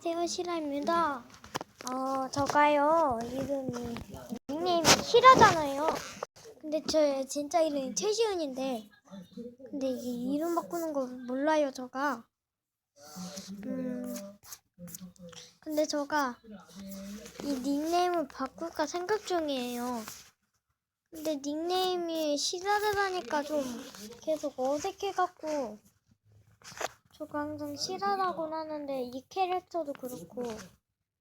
안녕하세요, 시라입니다. 어, 저가요, 이름이, 닉네임이 시라잖아요. 근데 저 진짜 이름이 최시은인데, 근데 이게 이름 바꾸는 거 몰라요, 저가. 음, 근데 저가 이 닉네임을 바꿀까 생각 중이에요. 근데 닉네임이 시라라니까 좀 계속 어색해갖고, 저가 항상 실화라고 하는데 이 캐릭터도 그렇고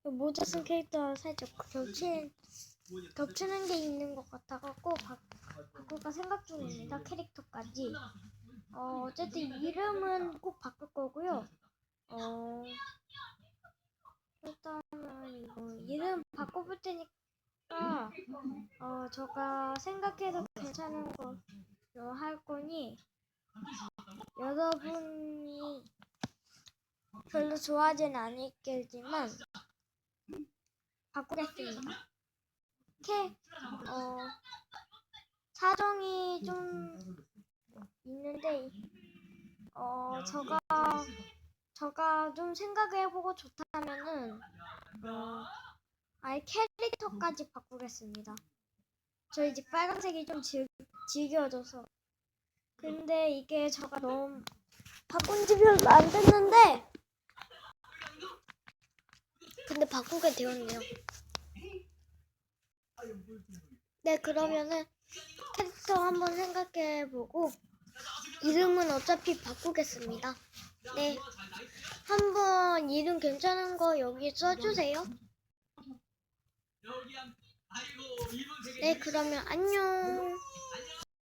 모자 쓴 캐릭터랑 살짝 겹치, 겹치는 게 있는 것 같아갖고 바, 바꿀까 생각 중입니다 캐릭터까지. 어, 어쨌든 이름은 꼭 바꿀 거고요. 어, 일단은 이거 이름 바꿔볼 테니까 어, 저가 생각해서 괜찮은 걸로 할 거니 여러분이 별로 좋아하지는 않겠지만 바꾸겠습니다. 캐, 어, 사정이 좀 있는데 어, 저가 저가 좀 생각을 해보고 좋다면은 어, 아예 캐릭터까지 바꾸겠습니다. 저 이제 빨간색이 좀 질, 질겨져서 근데 이게 저가 너무 바꾼 지 별로 안 됐는데 바꾸게 되었네요. 네 그러면은 캐릭터 한번 생각해보고 이름은 어차피 바꾸겠습니다. 네 한번 이름 괜찮은 거 여기 써주세요. 네 그러면 안녕.